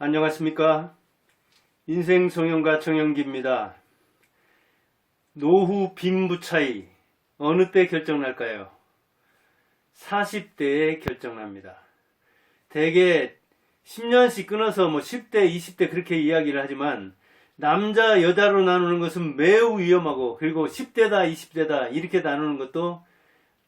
안녕하십니까. 인생 성형가 정영기입니다. 노후 빈부 차이, 어느 때 결정날까요? 40대에 결정납니다. 대개 10년씩 끊어서 뭐 10대, 20대 그렇게 이야기를 하지만 남자, 여자로 나누는 것은 매우 위험하고 그리고 10대다, 20대다 이렇게 나누는 것도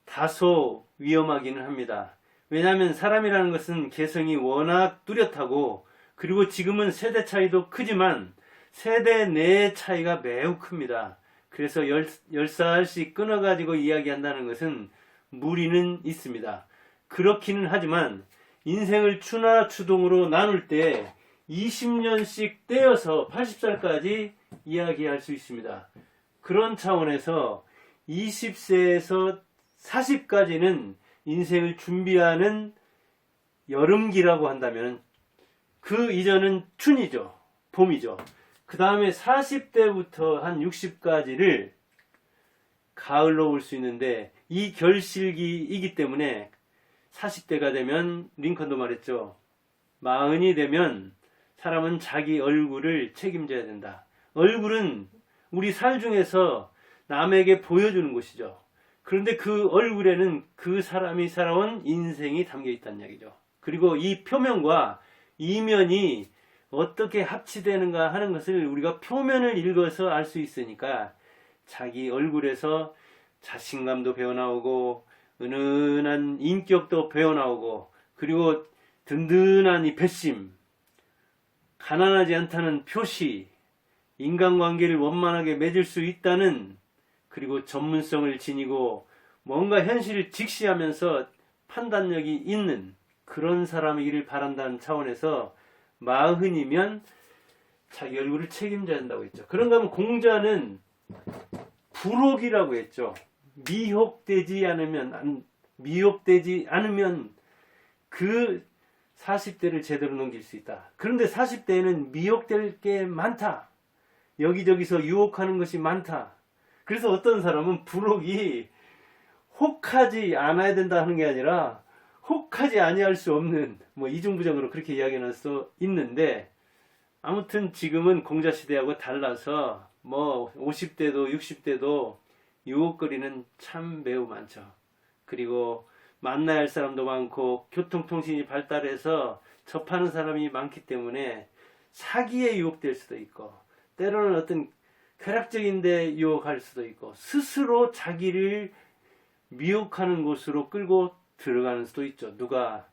다소 위험하기는 합니다. 왜냐하면 사람이라는 것은 개성이 워낙 뚜렷하고 그리고 지금은 세대 차이도 크지만 세대 내 차이가 매우 큽니다. 그래서 열, 열 살씩 끊어가지고 이야기한다는 것은 무리는 있습니다. 그렇기는 하지만 인생을 추나 추동으로 나눌 때 20년씩 떼어서 80살까지 이야기할 수 있습니다. 그런 차원에서 20세에서 40까지는 인생을 준비하는 여름기라고 한다면 그 이전은 춘이죠. 봄이죠. 그 다음에 40대부터 한 60까지를 가을로 볼 수 있는데 이 결실기이기 때문에 40대가 되면 링컨도 말했죠. 마흔이 되면 사람은 자기 얼굴을 책임져야 된다. 얼굴은 우리 살 중에서 남에게 보여주는 것이죠. 그런데 그 얼굴에는 그 사람이 살아온 인생이 담겨 있다는 이야기죠. 그리고 이 표면과 이면이 어떻게 합치되는가 하는 것을 우리가 표면을 읽어서 알 수 있으니까 자기 얼굴에서 자신감도 배어나오고 은은한 인격도 배어나오고 그리고 든든한 이 배심 가난하지 않다는 표시 인간관계를 원만하게 맺을 수 있다는 그리고 전문성을 지니고 뭔가 현실을 직시하면서 판단력이 있는 그런 사람이기를 바란다는 차원에서 마흔이면 자기 얼굴을 책임져야 한다고 했죠. 그런가 하면 공자는 불혹이라고 했죠. 미혹되지 않으면 안- 미혹되지 않으면 그 40대를 제대로 넘길 수 있다. 그런데 40대에는 미혹될 게 많다. 여기저기서 유혹하는 것이 많다. 그래서 어떤 사람은 불혹이 혹하지 않아야 된다 하는 게 아니라 혹하지 아니할 수 없는 뭐 이중부정으로 그렇게 이야기할 수 있는데 아무튼 지금은 공자 시대하고 달라서 뭐 50대도 60대도 유혹거리는 참 매우 많죠. 그리고 만나야 할 사람도 많고 교통통신이 발달해서 접하는 사람이 많기 때문에 사기에 유혹될 수도 있고 때로는 어떤 쾌락적인데 유혹할 수도 있고 스스로 자기를 미혹하는 곳으로 끌고 들어가는 수도 있죠. 누가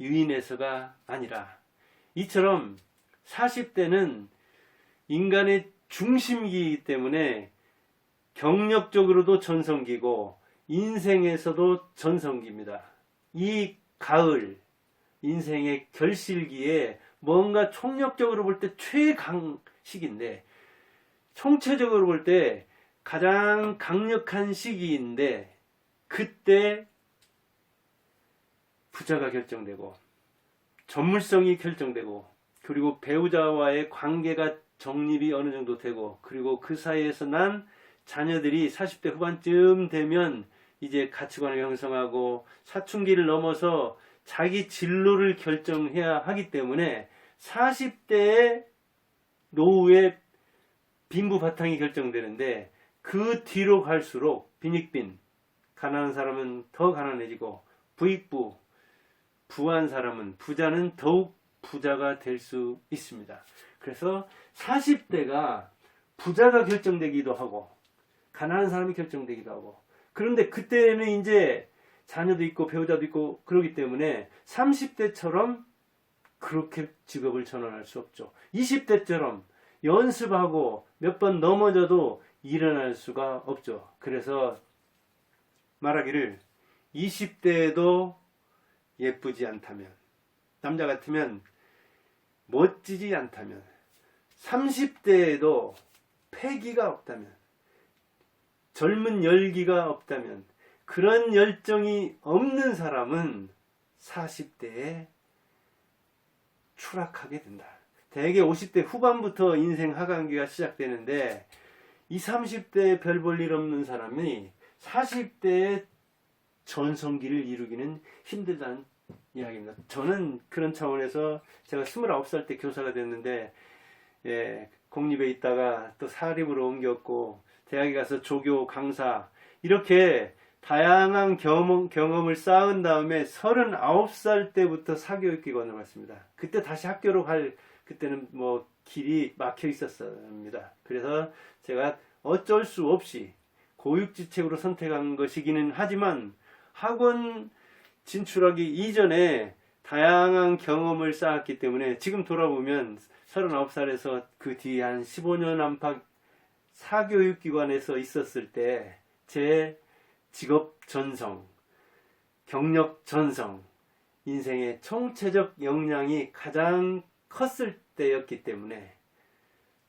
유인해서가 아니라 이처럼 40대는 인간의 중심기이기 때문에 경력적으로도 전성기고 인생에서도 전성기입니다. 이 가을 인생의 결실기에 뭔가 총력적으로 볼 때 최강 시기인데 총체적으로 볼 때 가장 강력한 시기인데 그때 부자가 결정되고 전물성이 결정되고 그리고 배우자와의 관계가 정립이 어느 정도 되고 그리고 그 사이에서 난 자녀들이 40대 후반쯤 되면 이제 가치관을 형성하고 사춘기를 넘어서 자기 진로를 결정해야 하기 때문에 40대의 노후의 빈부 바탕이 결정되는데 그 뒤로 갈수록 빈익빈 가난한 사람은 더 가난해지고 부익부 부한 사람은 부자는 더욱 부자가 될 수 있습니다. 그래서 40대가 부자가 결정되기도 하고 가난한 사람이 결정되기도 하고 그런데 그때는 이제 자녀도 있고 배우자도 있고 그러기 때문에 30대처럼 그렇게 직업을 전환할 수 없죠. 20대처럼 연습하고 몇 번 넘어져도 일어날 수가 없죠. 그래서 말하기를 20대에도 예쁘지 않다면 남자 같으면 멋지지 않다면 30대에도 패기가 없다면 젊은 열기가 없다면 그런 열정이 없는 사람은 40대에 추락하게 된다. 대개 50대 후반부터 인생 하강기가 시작되는데 20, 30대에 별 볼 일 없는 사람이 40대에 전성기를 이루기는 힘들다는 이야기입니다. 저는 그런 차원에서 제가 29살 때 교사가 됐는데 예, 공립에 있다가 또 사립으로 옮겼고 대학에 가서 조교 강사 이렇게 다양한 경험, 경험을 쌓은 다음에 39살 때부터 사교육기관을 왔습니다. 그때 다시 학교로 갈 그때는 뭐 길이 막혀 있었습니다. 그래서 제가 어쩔 수 없이 고육지책으로 선택한 것이기는 하지만 학원 진출하기 이전에 다양한 경험을 쌓았기 때문에 지금 돌아보면 39살에서 그 뒤에 한 15년 안팎 사교육기관에서 있었을 때 제 직업 전성, 경력 전성, 인생의 총체적 역량이 가장 컸을 때였기 때문에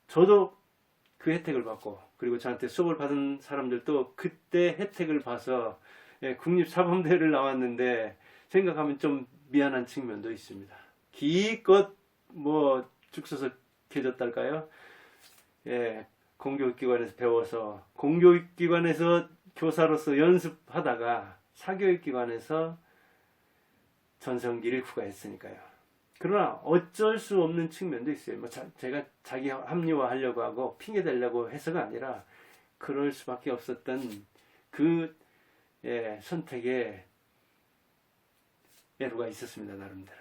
저도 그 혜택을 받고 그리고 저한테 수업을 받은 사람들도 그때 혜택을 봐서 예, 국립사범대를 나왔는데 생각하면 좀 미안한 측면도 있습니다. 기껏 뭐 죽서서 개졌달까요? 예, 공교육기관에서 배워서 공교육기관에서 교사로서 연습하다가 사교육기관에서 전성기를 구가했으니까요. 그러나 어쩔 수 없는 측면도 있어요. 뭐 자- 제가 자기 합리화하려고 하고 핑계 대려고 해서가 아니라 그럴 수밖에 없었던 그 예, 선택에 애로가 있었습니다 나름대로.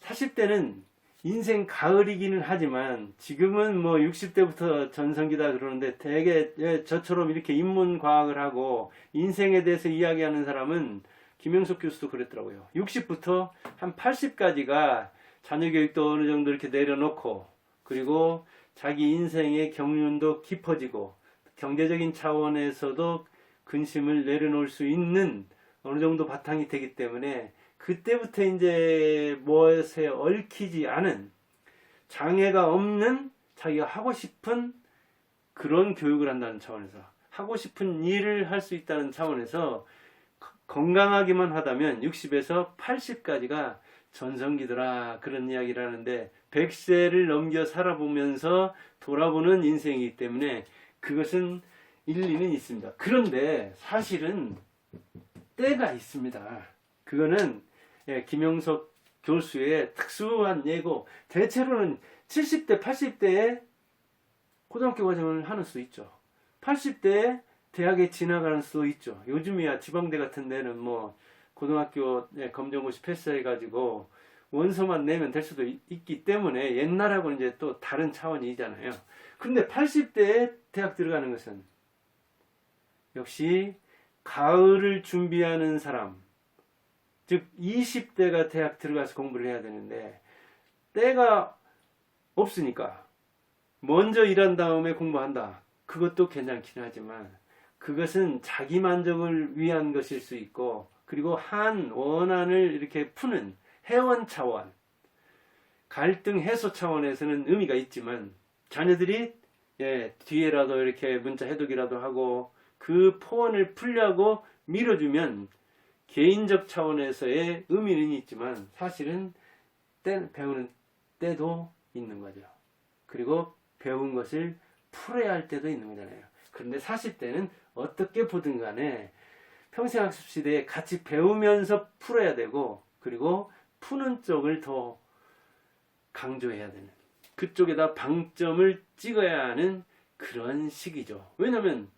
40대는 인생 가을이기는 하지만 지금은 뭐 60대부터 전성기다 그러는데 대개 예, 저처럼 이렇게 인문 과학을 하고 인생에 대해서 이야기하는 사람은 김영석 교수도 그랬더라고요. 60부터 한 80까지가 자녀 교육도 어느 정도 이렇게 내려놓고 그리고 자기 인생의 경륜도 깊어지고 경제적인 차원에서도 근심을 내려놓을 수 있는 어느 정도 바탕이 되기 때문에 그때부터 이제 무엇에 얽히지 않은 장애가 없는 자기가 하고 싶은 그런 교육을 한다는 차원에서 하고 싶은 일을 할 수 있다는 차원에서 건강하기만 하다면 60에서 80까지가 전성기더라 그런 이야기를 하는데 100세를 넘겨 살아보면서 돌아보는 인생이기 때문에 그것은 일리는 있습니다. 그런데 사실은 때가 있습니다. 그거는 예, 김영석 교수의 특수한 예고 대체로는 70대, 80대에 고등학교 과정을 하는 수 있죠. 80대에 대학에 지나가는 수도 있죠. 요즘이야 지방대 같은 데는 뭐 고등학교 예, 검정고시 패스해가지고 원서만 내면 될 수도 있, 있기 때문에 옛날하고는 이제 또 다른 차원이잖아요. 근데 80대에 대학 들어가는 것은 역시 가을을 준비하는 사람, 즉 20대가 대학 들어가서 공부를 해야 되는데 때가 없으니까 먼저 일한 다음에 공부한다. 그것도 괜찮긴 하지만 그것은 자기 만족을 위한 것일 수 있고 그리고 한 원한을 이렇게 푸는 회원 차원 갈등 해소 차원에서는 의미가 있지만 자녀들이 예, 뒤에라도 이렇게 문자 해독이라도 하고 그 포원을 풀려고 밀어주면 개인적 차원에서의 의미는 있지만 사실은 때, 배우는 때도 있는 거죠. 그리고 배운 것을 풀어야 할 때도 있는 거잖아요. 그런데 40대는 어떻게 보든 간에 평생학습 시대에 같이 배우면서 풀어야 되고 그리고 푸는 쪽을 더 강조해야 되는 그쪽에다 방점을 찍어야 하는 그런 시기죠. 왜냐면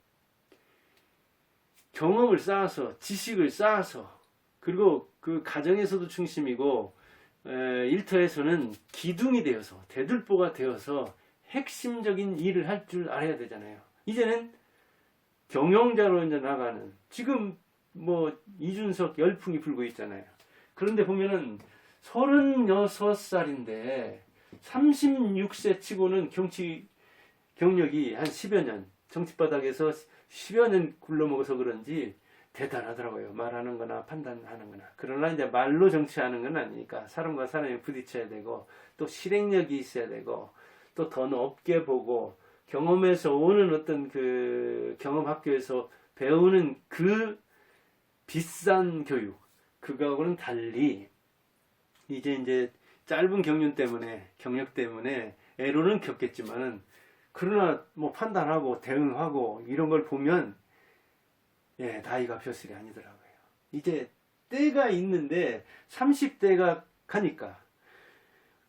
경험을 쌓아서 지식을 쌓아서 그리고 그 가정에서도 중심이고 에, 일터에서는 기둥이 되어서 대들보가 되어서 핵심적인 일을 할 줄 알아야 되잖아요. 이제는 경영자로 이제 나가는 지금 뭐 이준석 열풍이 불고 있잖아요. 그런데 보면은 36살인데 36세 치고는 정치 경력이 한 10여 년 정치바닥에서 10여 년 굴러먹어서 그런지 대단하더라고요. 말하는 거나 판단하는 거나. 그러나 이제 말로 정치하는 건 아니니까 사람과 사람이 부딪혀야 되고 또 실행력이 있어야 되고 또 더 높게 보고 경험에서 오는 어떤 그 경험 학교에서 배우는 그 비싼 교육 그거하고는 달리 이제 이제 짧은 경륜 때문에 경력 때문에 애로는 겪겠지만은 그러나 뭐 판단하고 대응하고 이런 걸 보면 예 나이가 벼슬이 아니더라고요. 이제 때가 있는데 30대가 가니까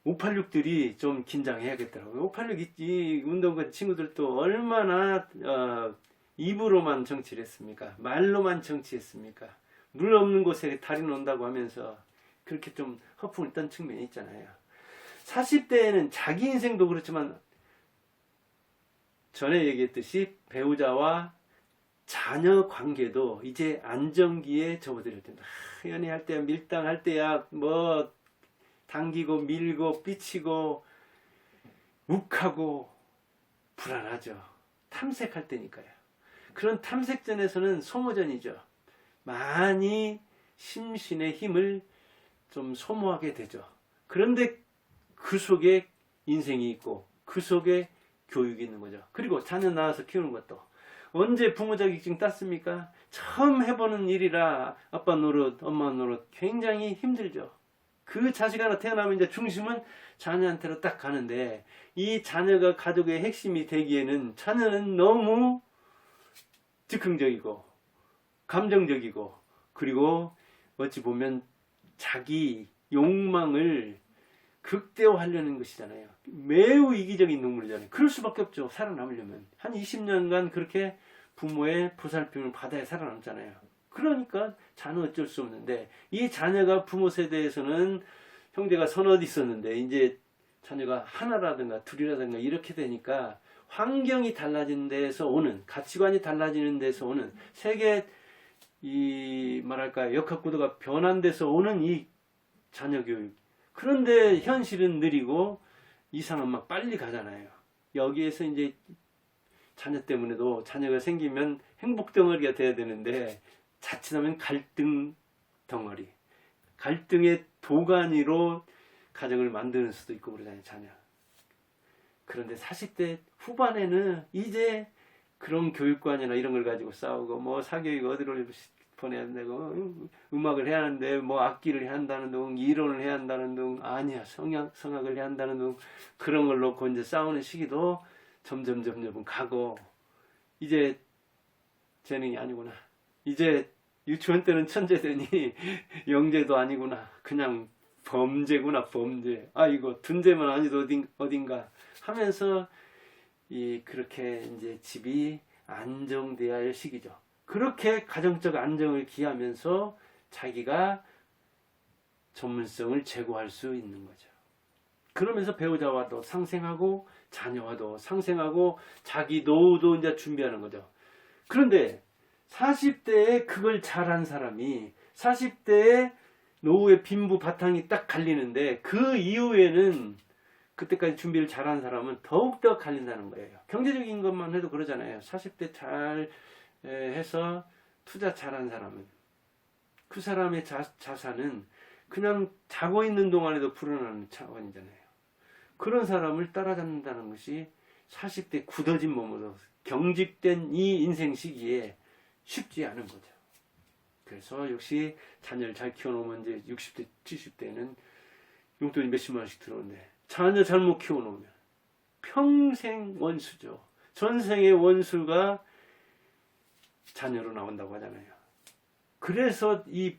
586들이 좀 긴장해야겠더라고요. 586이 운동권 친구들도 얼마나 어, 입으로만 정치를 했습니까? 말로만 정치했습니까? 물 없는 곳에 달이 논다고 하면서 그렇게 좀 허풍을 떤 측면이 있잖아요. 40대에는 자기 인생도 그렇지만 전에 얘기했듯이 배우자와 자녀 관계도 이제 안정기에 접어들어야 된다. 아, 연애할 때야 밀당할 때야 뭐 당기고 밀고 삐치고 욱하고 불안하죠. 탐색할 때니까요. 그런 탐색전에서는 소모전이죠. 많이 심신의 힘을 좀 소모하게 되죠. 그런데 그 속에 인생이 있고 그 속에 교육이 있는 거죠. 그리고 자녀 낳아서 키우는 것도 언제 부모 자격증 땄습니까? 처음 해보는 일이라 아빠 노릇, 엄마 노릇 굉장히 힘들죠. 그 자식 하나 태어나면 이제 중심은 자녀한테로 딱 가는데 이 자녀가 가족의 핵심이 되기에는 자녀는 너무 즉흥적이고 감정적이고 그리고 어찌 보면 자기 욕망을 극대화하려는 것이잖아요. 매우 이기적인 동물이잖아요. 그럴 수밖에 없죠. 살아남으려면. 한 20년간 그렇게 부모의 보살핌을 받아야 살아남잖아요. 그러니까 자녀 어쩔 수 없는데 이 자녀가 부모 세대에서는 형제가 서너 있었는데 이제 자녀가 하나라든가 둘이라든가 이렇게 되니까 환경이 달라진 데에서 오는 가치관이 달라지는 데서 오는 세계 이 뭐랄까 역학 구도가 변한 데서 오는 이 자녀 교육 그런데 현실은 느리고 이상은 막 빨리 가잖아요. 여기에서 이제 자녀 때문에도 자녀가 생기면 행복 덩어리가 돼야 되는데 자칫하면 갈등 덩어리, 갈등의 도가니로 가정을 만드는 수도 있고 그러잖아요, 자녀. 그런데 40대 후반에는 이제 그런 교육관이나 이런 걸 가지고 싸우고 뭐 사교육 어디로 보내야 되고 음악을 해야 하는데 뭐 악기를 해야 한다는 둥 이론을 해야 한다는 둥 아니야 성악 성악을 해야 한다는 둥 그런 걸 놓고 이제 싸우는 시기도 점점 점점 가고 이제 재능이 아니구나. 이제 유치원 때는 천재되니 영재도 아니구나. 그냥 범죄구나 범죄. 아 이거 둔재만 아니도 어딘, 어딘가 하면서 이 그렇게 이제 집이 안정돼야 할 시기죠. 그렇게 가정적 안정을 기하면서 자기가 전문성을 제고할 수 있는 거죠. 그러면서 배우자와도 상생하고 자녀와도 상생하고 자기 노후도 이제 준비하는 거죠. 그런데 40대에 그걸 잘한 사람이 40대에 노후의 빈부 바탕이 딱 갈리는데 그 이후에는 그때까지 준비를 잘한 사람은 더욱더 갈린다는 거예요. 경제적인 것만 해도 그러잖아요. 40대 잘 해서 투자 잘한 사람은 그 사람의 자, 자산은 그냥 자고 있는 동안에도 불어나는 차원이잖아요. 그런 사람을 따라잡는다는 것이 40대 굳어진 몸으로 경직된 이 인생 시기에 쉽지 않은 거죠. 그래서 역시 자녀를 잘 키워놓으면 이제 60대, 70대는 용돈이 몇십만 원씩 들어오는데 자녀 잘못 키워놓으면 평생 원수죠. 전생의 원수가 자녀로 나온다고 하잖아요. 그래서 이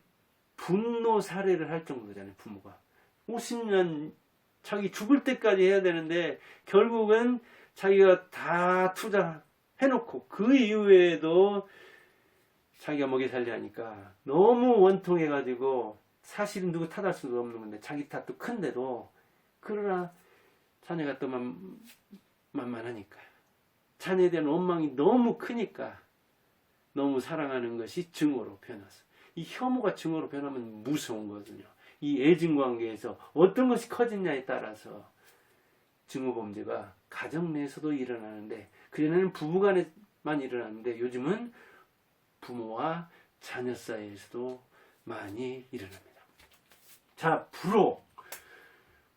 분노 사례를 할 정도잖아요, 부모가. 50년 자기 죽을 때까지 해야 되는데 결국은 자기가 다 투자해놓고 그 이후에도 자기가 먹여 살려 하니까 너무 원통해가지고 사실은 누구 탓할 수도 없는 건데 자기 탓도 큰데도 그러나 자녀가 또 만, 만만하니까 자녀에 대한 원망이 너무 크니까 너무 사랑하는 것이 증오로 변해서 이 혐오가 증오로 변하면 무서운 거거든요. 이 애증 관계에서 어떤 것이 커지냐에 따라서 증오 범죄가 가정 내에서도 일어나는데 그전에는 부부간에만 일어났는데 요즘은 부모와 자녀 사이에서도 많이 일어납니다. 자, 불호.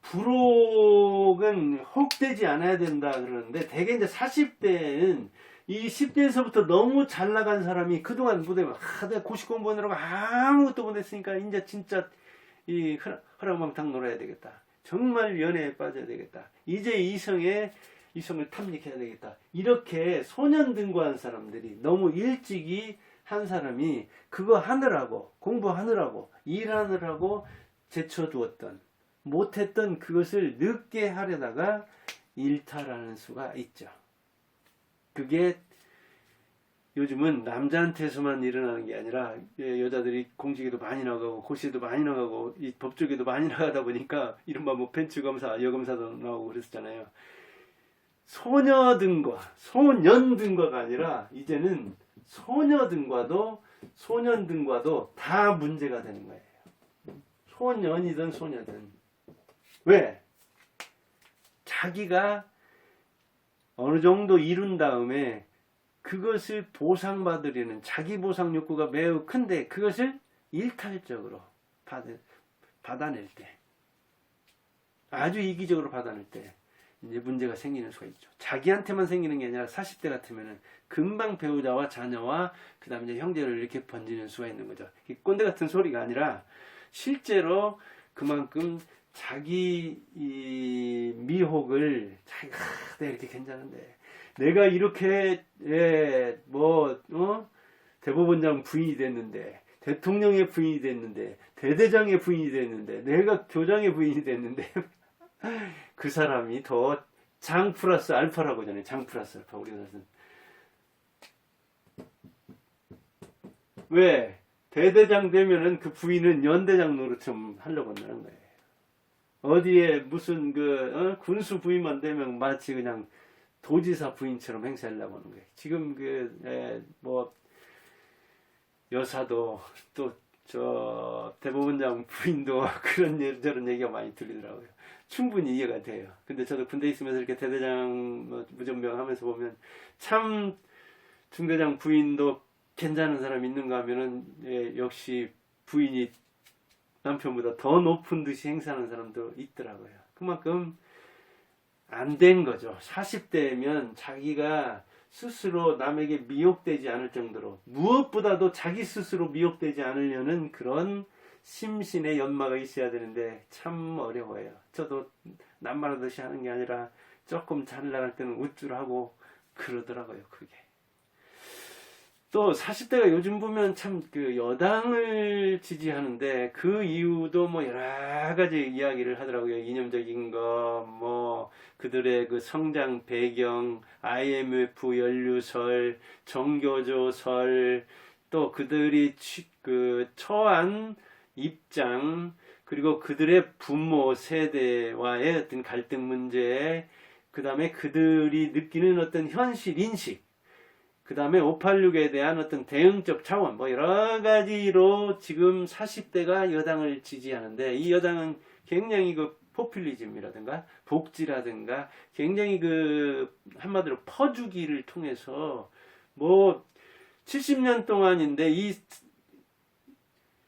불혹은 혹되지 않아야 된다 그러는데 대개 이제 40대는 이 10대에서부터 너무 잘 나간 사람이 그동안 무대에 아, 내가 고시 공부하느라고 아무것도 못했으니까 이제 진짜 이 허랑방탕 놀아야 되겠다. 정말 연애에 빠져야 되겠다. 이제 이성에 이성을 탐닉해야 되겠다. 이렇게 소년 등과한 사람들이 너무 일찍이 한 사람이 그거 하느라고 공부하느라고 일하느라고 제쳐두었던 못했던 그것을 늦게 하려다가 일탈하는 수가 있죠. 그게 요즘은 남자한테서만 일어나는 게 아니라 예, 여자들이 공직에도 많이 나가고 고시에도 많이 나가고 이 법조계도 많이 나가다 보니까 이른바 뭐 펜츠 검사, 여검사도 나오고 그랬었잖아요. 소녀 등과 소년 등과가 아니라 이제는 소녀 등과도 소년 등과도 다 문제가 되는 거예요. 소년이든 소녀든 왜? 자기가 어느 정도 이룬 다음에 그것을 보상받으려는 자기 보상 욕구가 매우 큰데 그것을 일탈적으로 받, 받아낼 때 아주 이기적으로 받아낼 때 이제 문제가 생기는 수가 있죠. 자기한테만 생기는 게 아니라 40대 같으면은 금방 배우자와 자녀와 그 다음에 이제 형제를 이렇게 번지는 수가 있는 거죠. 이 꼰대 같은 소리가 아니라 실제로 그만큼 자기 이 미혹을 자기가 아, 내가 이렇게 괜찮은데 내가 이렇게 예뭐 어? 대법원장 부인이 됐는데 대통령의 부인이 됐는데 대대장의 부인이 됐는데 내가 교장의 부인이 됐는데 그 사람이 더 장 플러스 알파라고 하잖아요. 장 플러스 알파 우리나라는 왜 대대장 되면은 그 부인은 연대장 노릇 좀 하려고 한다는 거예요. 어디에 무슨 그 어? 군수 부인만 되면 마치 그냥 도지사 부인처럼 행세하려고 하는 거예요. 지금 그뭐 여사도 또 저 대법원장 부인도 그런 일 저런 얘기가 많이 들리더라고요. 충분히 이해가 돼요. 근데 저도 군대 있으면서 이렇게 대대장 뭐 무전병 하면서 보면 참 중대장 부인도 괜찮은 사람 있는가 하면은 예, 역시 부인이 남편보다 더 높은 듯이 행사하는 사람도 있더라고요. 그만큼 안 된 거죠. 40대면 자기가 스스로 남에게 미혹되지 않을 정도로 무엇보다도 자기 스스로 미혹되지 않으려는 그런 심신의 연마가 있어야 되는데 참 어려워요. 저도 남말하듯이 하는 게 아니라 조금 잘 나갈 때는 우쭐하고 그러더라고요. 그게. 또 40대가 요즘 보면 참 그 여당을 지지하는데 그 이유도 뭐 여러 가지 이야기를 하더라고요. 이념적인 거, 뭐 그들의 그 성장 배경, IMF 연루설, 정교조설, 또 그들이 취, 그 처한 입장, 그리고 그들의 부모 세대와의 어떤 갈등 문제, 그 다음에 그들이 느끼는 어떤 현실 인식, 그 다음에 586에 대한 어떤 대응적 차원, 뭐 여러 가지로 지금 40대가 여당을 지지하는데 이 여당은 굉장히 그 포퓰리즘이라든가 복지라든가 굉장히 그 한마디로 퍼주기를 통해서 뭐 70년 동안인데 이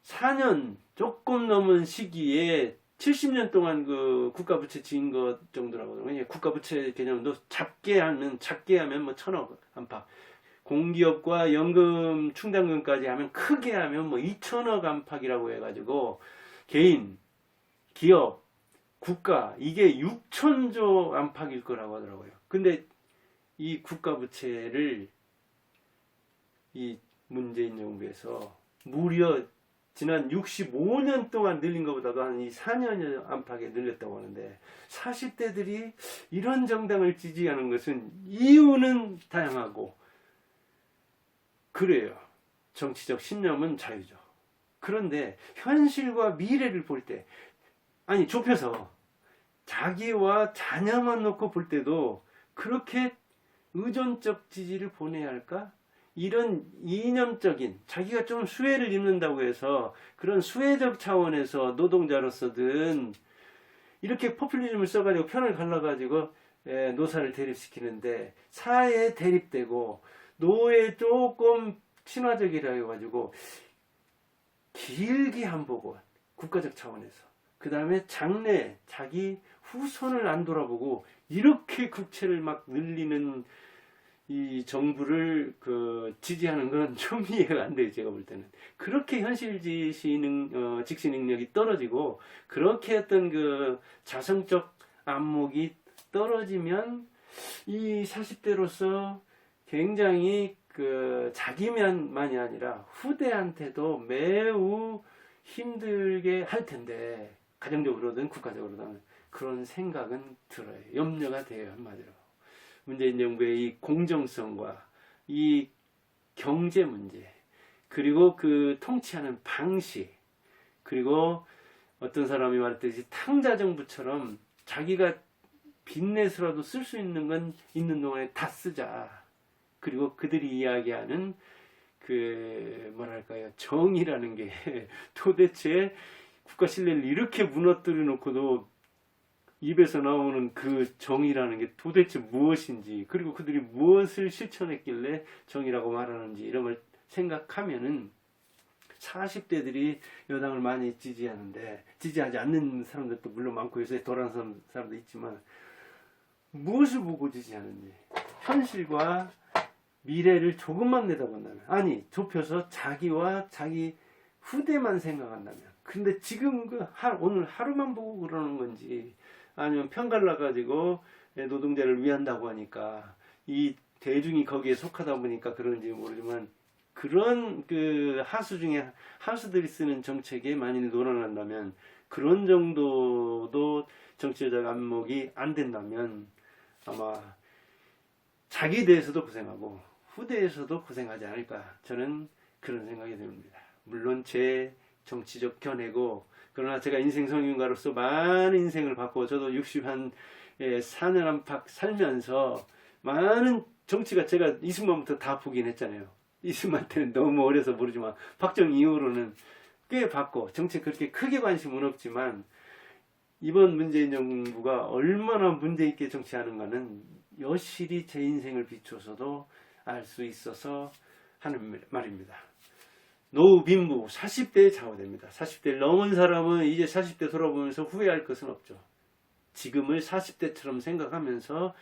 4년 조금 넘은 시기에 70년 동안 그 국가 부채 지은 것 정도라고 그러요 국가 부채 개념도 작게 하면 작게 하면 뭐 천억 안팎 공기업과 연금 충당금까지 하면 크게 하면 뭐 2천억 안팎이라고 해가지고 개인, 기업, 국가 이게 6천조 안팎일 거라고 하더라고요. 근데 이 국가 부채를 이 문재인 정부에서 무려 지난 65년 동안 늘린 것보다도 한 이 4년 안팎에 늘렸다고 하는데 40대들이 이런 정당을 지지하는 것은 이유는 다양하고 그래요. 정치적 신념은 자유죠. 그런데 현실과 미래를 볼 때, 아니, 좁혀서 자기와 자녀만 놓고 볼 때도 그렇게 의존적 지지를 보내야 할까? 이런 이념적인 자기가 좀 수혜를 입는다고 해서 그런 수혜적 차원에서 노동자로서든 이렇게 포퓰리즘을 써가지고 편을 갈라가지고 예, 노사를 대립시키는데 사회에 대립되고 노에 조금 친화적이라 해가지고 길게 한 보고 국가적 차원에서. 그 다음에 장래 자기 후손을 안 돌아보고 이렇게 국채를 막 늘리는 이 정부를 그 지지하는 건 좀 이해가 안 돼요 제가 볼 때는. 그렇게 현실 지시 능 어, 직시 능력이 떨어지고 그렇게 어떤 그 자성적 안목이 떨어지면 이 40대로서 굉장히 그 자기만만이 아니라 후대한테도 매우 힘들게 할 텐데 가정적으로든 국가적으로든 그런 생각은 들어요. 염려가 돼요 한마디로. 문재인 정부의 이 공정성과 이 경제 문제 그리고 그 통치하는 방식 그리고 어떤 사람이 말했듯이 탕자 정부처럼 자기가 빚내서라도 쓸 수 있는 건 있는 동안에 다 쓰자. 그리고 그들이 이야기하는 그 뭐랄까요? 정의라는 게 도대체 국가 신뢰를 이렇게 무너뜨려 놓고도 입에서 나오는 그 정의라는 게 도대체 무엇인지 그리고 그들이 무엇을 실천했길래 정의라고 말하는지 이런 걸 생각하면은 40대들이 여당을 많이 지지하는데 지지하지 않는 사람들도 물론 많고 요새 돌아선 사람도 있지만 무엇을 보고 지지하는지 현실과 미래를 조금만 내다본다면 아니 좁혀서 자기와 자기 후대만 생각한다면 근데 지금 그 하, 오늘 하루만 보고 그러는 건지 아니면 편가를 나가지고 노동자를 위한다고 하니까 이 대중이 거기에 속하다 보니까 그런지 모르지만 그런 그 하수 중에 하수들이 쓰는 정책에 만일 논란한다면 그런 정도도 정치적 안목이 안 된다면 아마 자기에 대해서도 고생하고 후대에서도 고생하지 않을까 저는 그런 생각이 듭니다. 물론 제 정치적 견해고 그러나 제가 인생 성인가로서 많은 인생을 받고 저도 60한 예, 4년 안팎 살면서 많은 정치가 제가 이승만부터 다 보긴 했잖아요. 이승만 때는 너무 어려서 모르지만 박정 이후로는 꽤 봤고 정책 그렇게 크게 관심은 없지만 이번 문재인 정부가 얼마나 문제 있게 정치하는가는 여실히 제 인생을 비춰서도 알 수 있어서 하는 말입니다. 노후 빈부 40대에 좌우됩니다. 40대를 넘은 사람은 이제 40대 돌아보면서 후회할 것은 없죠. 지금을 40대처럼 생각하면서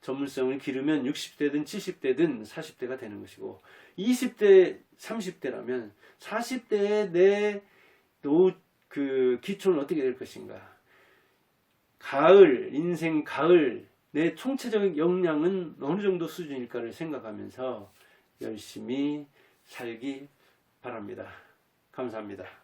전문성을 기르면 60대든 70대든 40대가 되는 것이고 20대 30대라면 40대의 내 노후 그 기초는 어떻게 될 것인가 가을 인생 가을 내 총체적 역량은 어느 정도 수준일까를 생각하면서 열심히 살기 바랍니다. 감사합니다.